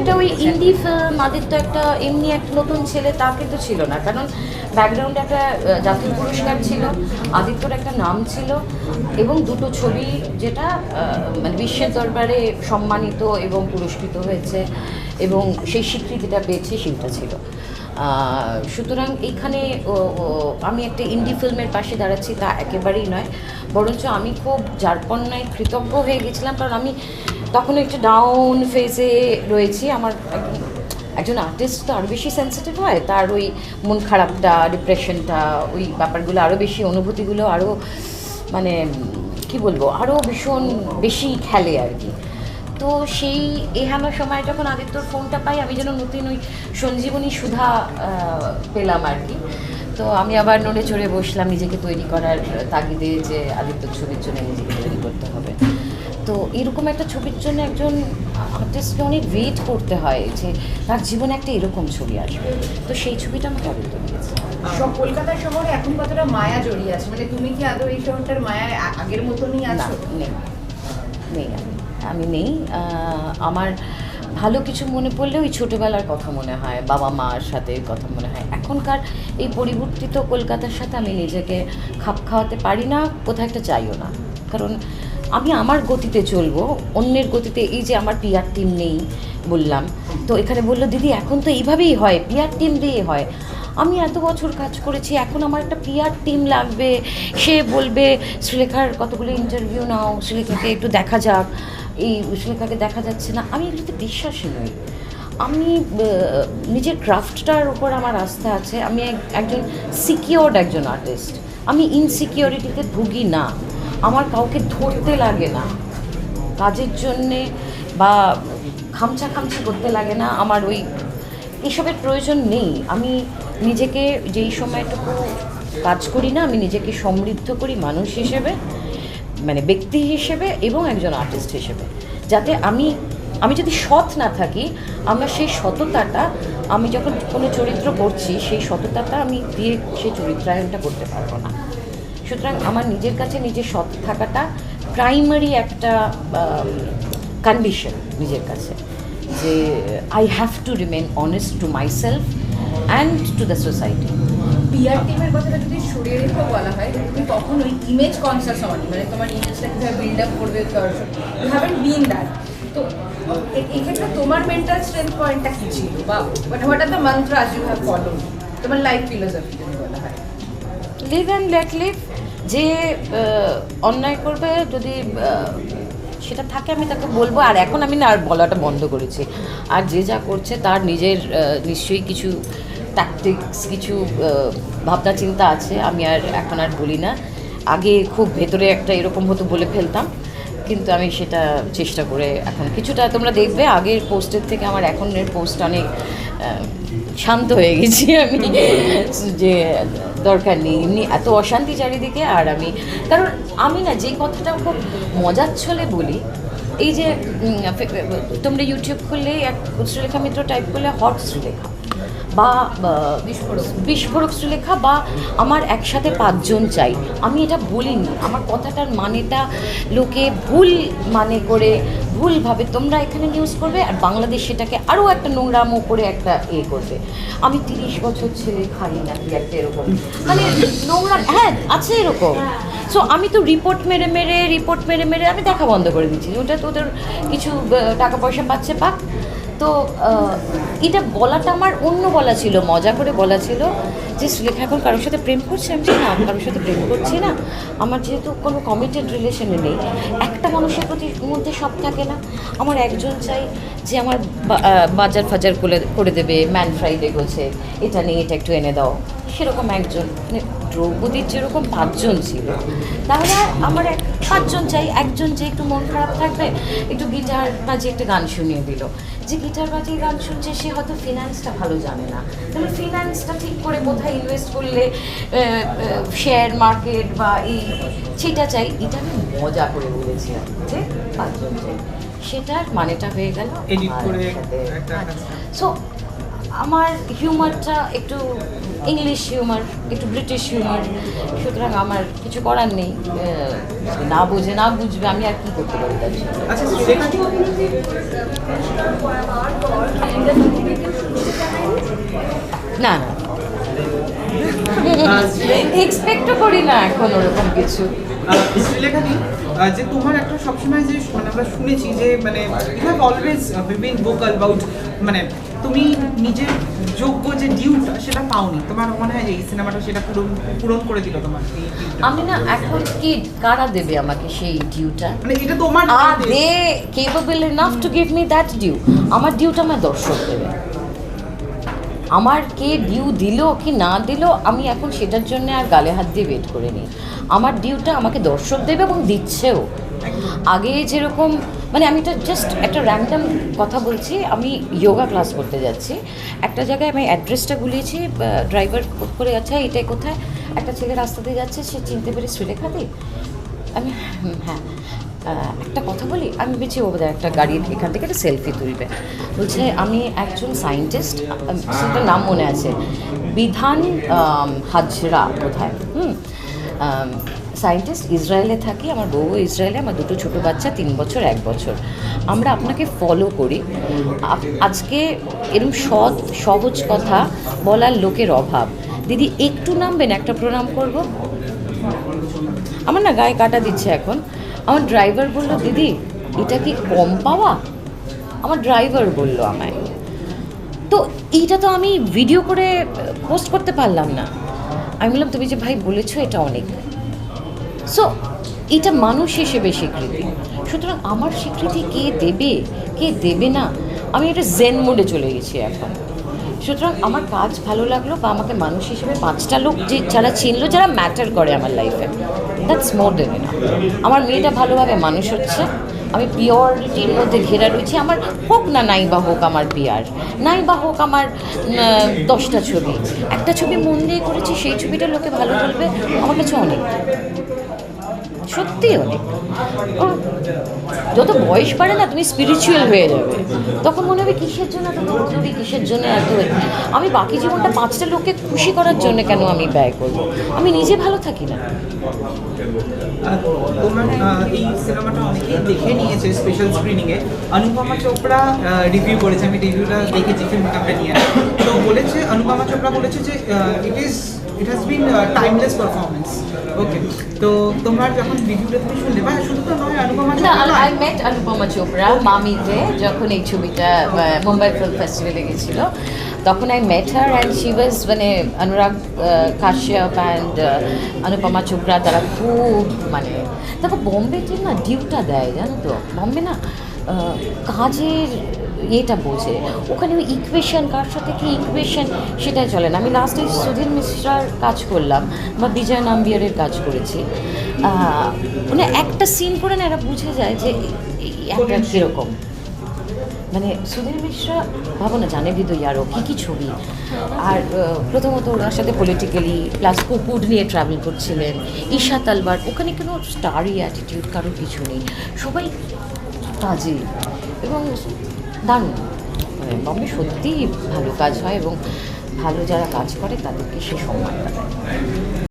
এটা ওই ইন্ডি ফিল্ম আদিত্য একটা এমনি একটা নতুন ছেলে, তা কিন্তু ছিল না। কারণ ব্যাকগ্রাউন্ডে একটা জাতীয় পুরস্কার ছিল, আদিত্যর একটা নাম ছিল, এবং দুটো ছবি যেটা মানে বিশ্বের দরবারে সম্মানিত এবং পুরস্কৃত হয়েছে, এবং সেই স্বীকৃতিটা পেয়েছে সেটা ছিল। সুতরাং এইখানে আমি একটা ইন্ডি ফিল্মের পাশে দাঁড়াচ্ছি, তা একেবারেই নয়। বরঞ্চ আমি খুব যারপন্যায় কৃতজ্ঞ হয়ে গেছিলাম, কারণ আমি তখন একটু ডাউন ফেজে রয়েছি। আমার একজন- আর্টিস্ট তো আরও বেশি সেন্সিটিভ হয়। তার ওই মন খারাপটা ডিপ্রেশনটা ওই ব্যাপারগুলো আরও বেশি, অনুভূতিগুলো আরও মানে কি বলব আরও ভীষণ বেশি খেলে আর কি। তো সেই এহানো সময় যখন আদিত্যর ফোনটা পাই, আমি যেন নতুন ওই সঞ্জীবনী সুধা পেলাম আর কি। তো আমি আবার নড়ে চড়ে বসলাম নিজেকে তৈরি করার তাগিদে যে আদিত্যর ছবির জন্য নিজেকে তৈরি করতে হবে। তো এরকম একটা ছবির জন্য একজন আর্টিস্টকে অনেক ওয়েট করতে হয় যে তার জীবনে একটা এরকম ছবি আসবে। তো সেই ছবিটা আমাকে আদিত্য দিয়েছে সব কলকাতা শহরে এখন কতটা মায়া জড়িয়ে আছে? মানে তুমি কি আদৌ এই শহরটার মায়ায় আ- আগের মতনই আছো? নেই। নেই আমি। আমি নেই। আমার ভালো কিছু মনে পড়লে ওই ছোটোবেলার কথা মনে হয় বাবা মার সাথে কথা মনে হয়। এখনকার এই পরিবর্তিত কলকাতার সাথে আমি নিজেকে খাপ খাওয়াতে পারি না কোথাও একটা চাইও না। কারণ আমি আমার গতিতে চলবো, অন্যের গতিতে, এই যে আমার পিয়ার টিম নেই বললাম। তো এখানে বলল, দিদি, এখন তো এইভাবেই হয় পিয়ার টিম দিয়ে হয়। আমি এত বছর কাজ করেছি, এখন আমার একটা পিয়ার টিম লাগবে। সে বলবে, শ্রীলেখার কতগুলো ইন্টারভিউ নাও, শ্রীলেখাকে একটু দেখা যাক। এই শ্রীলেখাকে দেখা যাচ্ছে না। আমি এগুলোতে বিশ্বাসী নই। আমি নিজের ক্রাফটটার উপর আমার আস্থা আছে। আমি এক- একজন সিকিওর্ড একজন আর্টিস্ট আমি ইনসিকিউরিটিতে ভুগি না। আমার কাউকে ধরতে লাগে না। কাজের জন্যে বা খামচা খামচি করতে লাগে না। আমার ওই এসবের প্রয়োজন নেই। আমি নিজেকে যেই সময়টুকু কাজ করি না, আমি নিজেকে সমৃদ্ধ করি মানুষ হিসেবে মানে ব্যক্তি হিসেবে এবং একজন আর্টিস্ট হিসেবে। যাতে আমি আমি যদি সৎ না থাকি, আমার সেই সততাটা, আমি যখন কোনো চরিত্র করছি, সেই সততাটা আমি দিয়ে সেই চরিত্রায়নটা করতে পারব না। সুতরাং আমার নিজের কাছে নিজের সৎ থাকাটা প্রাইমারি একটা কন্ডিশন নিজের কাছে। যে I have to remain honest to myself and to the society PR টিমের কথাটা যদি সরিয়ে রেখেও বলা হয় তুমি তখন ওই ইমেজ কনসাস হওয়ানি মানে তোমার ইমেজটা কীভাবে বিল্ড আপ করবে দর্শক? ইউ হ্যাভেন বিন দ্যাট তো এ- এক্ষেত্রে তোমার মেন্টাল স্ট্রেংথ পয়েন্টটা কী ছিল? বা মানে what are the mantras you have follow তোমার লাইফ ফিলোসফি যদি বলা হয়। লিভ অ্যান্ড লেট লিভ যে অন্যায় করবে, যদি সেটা থাকে, আমি তাকে বলব। আর এখন আমি না আর বলাটা বন্ধ করেছি। আর যে যা করছে, তার নিজের নিশ্চয়ই কিছু ট্যাকটিক্স কিছু ভাবনা চিন্তা আছে। আমি আর এখন আর বলি না। আগে খুব ভেতরে একটা এরকম হতো বলে ফেলতাম। কিন্তু আমি সেটা চেষ্টা করে এখন কিছুটা তোমরা দেখবে, আগের পোস্টের থেকে আমার এখনের পোস্ট অনেক শান্ত হয়ে গেছি আমি, যে দরকার নেই। এমনি এত অশান্তি চারিদিকে আর আমি, কারণ আমি না যে কথাটা খুব মজার ছলে বলি, এই যে তোমরা ইউটিউব খুললে, এক শ্রীলেখা মিত্র টাইপ করলে, হট শ্রীলেখা বা বিস্ফোরক শ্রীলেখা বা আমার একসাথে পাঁচজন চাই। আমি এটা বলিনি। আমার কথাটার মানেটা লোকে ভুল মানে করে, ভুলভাবে তোমরা এখানে নিউজ করবে আর বাংলাদেশ সেটাকে আরও একটা নোংরামো করে একটা এ করবে। আমি তিরিশ বছর ছেলে খাই না, কি একটা এরকম। মানে নোংরা হ্যাঁ আছে এরকম। সো আমি তো রিপোর্ট মেরে মেরে রিপোর্ট মেরে মেরে আমি দেখা বন্ধ করে দিচ্ছি। ওটা তো ওদের কিছু টাকা পয়সা পাচ্ছে পাক তো এটা বলাটা আমার অন্য বলা ছিল, মজা করে বলা ছিল যে সুলেখা এখন কারোর সাথে প্রেম করছে? আমি না, আমি কারোর সাথে প্রেম করছি না। আমার যেহেতু কোনো কমিটেড রিলেশনে নেই, একটা মানুষের প্রতি মধ্যে সব থাকে না। আমার একজন চাই যে আমার বাজার ফাজার করে করে দেবে ম্যান ফ্রাইডে গোছে এটা নিয়ে এটা একটু এনে দাও। সেরকম একজন মানে দ্রৌপদীর যেরকম পাঁচজন ছিল তাহলে আমার এক পাঁচজন চাই একজন যে একটু মন খারাপ থাকবে একটু গিটার বাজিয়ে একটা গান শুনিয়ে দিল। যে গিটার বাজিয়ে গান শুনছে সে হয়তো ফিনান্সটা ভালো জানে না। তাহলে ফিনান্সটা ঠিক করে কোথায় ইনভেস্ট করলে শেয়ার মার্কেট বা এই সেটা চাই এটা আমি মজা করে বলেছিলাম যে পাঁচজন চাই। সেটার মানেটা হয়ে গেল সো আমার হিউমারটা একটু ইংলিশ হিউমার একটু ব্রিটিশ হিউমার সুতরাং আমার কিছু করার নেই। না বুঝে না বুঝবে আমি আর কি করতে পারি আচ্ছা না না। এক্সপেক্টও করি না এখন ওরকম কিছু। যে তোমার একটা সবসময় যে মানে আমরা শুনেছি যে মানে you have always been vocal about মানে তুমি নিজের যোগ্য যে ডিউটা সেটা পাওনি। তোমার মনে হয় যে এই সিনেমাটা সেটা পূরণ পূরণ করে দিল তোমার আমি না এখন কি কারা দেবে আমাকে সেই ডিউটা মানে এটা তোমার are they capable enough to give me that due আমার ডিউটা আমার দর্শক দেবে। আমার কে ডিউ দিল কি না দিল, আমি এখন সেটার জন্য আর গালে হাত দিয়ে ওয়েট করে নিই আমার ডিউটা আমাকে দর্শক দেবে এবং দিচ্ছেও। আগে যেরকম মানে আমি এটা জাস্ট একটা র্যান্ডাম কথা বলছি, আমি যোগা ক্লাস করতে যাচ্ছি। একটা জায়গায় আমি অ্যাড্রেসটা গুলিয়েছি ড্রাইভার করে যাচ্ছে এটাই কোথায়? একটা ছেলে রাস্তা দিয়ে যাচ্ছে, সে চিনতে পেরে শ্রীলেখাতে। আমি হ্যাঁ। একটা কথা বলি? আমি বেছি ও একটা গাড়ির এখান থেকে একটা সেলফি তুলবে। বলছে, আমি একজন সায়েন্টিস্ট সেটার নাম মনে আছে। বিধান হাজরা বোধহয়, হুম? সায়েন্টিস্ট ইসরায়েলে থাকি, আমার বউ ইসরায়েলে, আমার দুটো ছোটো বাচ্চা, তিন বছর, এক বছর। আমরা আপনাকে ফলো করি। আজকে এরকম সৎ, সহজ কথা বলার লোকের অভাব। দিদি, একটু নামবেন, একটা প্রণাম করব। আমার না গায়ে কাটা দিচ্ছে এখন। আমার ড্রাইভার বলল, দিদি, এটা কি কম পাওয়া? আমার ড্রাইভার বলল আমায়। তো এইটা তো আমি ভিডিও করে পোস্ট করতে পারলাম না। আমি বললাম, তুমি যে ভাই বলেছ, এটা অনেক। সো এটা মানুষ হিসেবে স্বীকৃতি। সুতরাং আমার স্বীকৃতি কে দেবে কে দেবে না, আমি এটা জেন মোডে চলে গেছি এখন। সুতরাং আমার কাজ ভালো লাগল বা আমাকে মানুষ হিসেবে পাঁচটা লোক যে যারা চিনলো, যারা ম্যাটার করে আমার লাইফে দ্যাটস মোর দেন না আমার মেয়েটা ভালোভাবে মানুষ হচ্ছে। আমি পিওরিটির মধ্যে ঘেরা রয়েছি। আমার হোক না নাই বা হোক আমার পিয়ার নাই বা হোক আমার দশটা ছবি। একটা ছবি মন দিয়ে করেছি, সেই ছবিটা লোকে ভালো বলবে, আমার কাছে অনেক। সত্যি অনেক। যত বয়স বাড়ে না, তুমি স্পিরিচুয়াল হয়ে যাবে। তখন মনে হবে কিসের জন্য এত দৌড়দৌড়ি কিসের জন্য এত? আমি বাকি জীবনটা পাঁচটা লোককে খুশি করার জন্য কেন আমি ব্যয় করব? আমি নিজে ভালো থাকি না। এই সিনেমাটা অনেকেই দেখে নিয়েছে স্পেশাল স্ক্রিনিংয়ে অনুপমা চোপড়া রিভিউ করেছে। আমি কোম্পানি তো বলেছে, অনুপমা চোপড়া বলেছে যে it is it been timeless performance okay তো তোমার আই মেট অনুপমা চোপড়া। মামিতে যখন এই ছবিটা মুম্বাই ফিল্ম ফেস্টিভ্যালে গেছিল। তখন I met her and she was মানে অনুরাগ কাশ্যপ অ্যান্ড অনুপমা চোপড়া তারা খুব মানে তারপর বম্বে টিম না ডিউটা দেয়, জানো তো? বম্বে না কাজের ইয়েটা বোঝে। ওখানে ওই ইকুয়েশন কার সাথে কি ইকুয়েশন সেটাই চলে না। আমি লাস্টে সুধীর মিশ্রার কাজ করলাম বা বিজয় নাম্বিয়ারের কাজ করেছি। মানে একটা সিন করে না এরা বুঝে যায় যে একটা কীরকম। মানে সুধীর মিশ্রা ভাবো না জানে বিদু ইয়ারও কী কী ছবি। আর প্রথমত ওনার সাথে পলিটিক্যালি প্লাস কুকুর নিয়ে ট্রাভেল করছিলেন ঈশা তালবার ওখানে কোনো স্টারই অ্যাটিটিউড কারোর কিছু নেই। সবাই কাজে এবং দারুণ। মানে বম্বে সত্যিই ভালো কাজ হয় এবং ভালো যারা কাজ করে তাদেরকে সে সম্মানটা দেয়।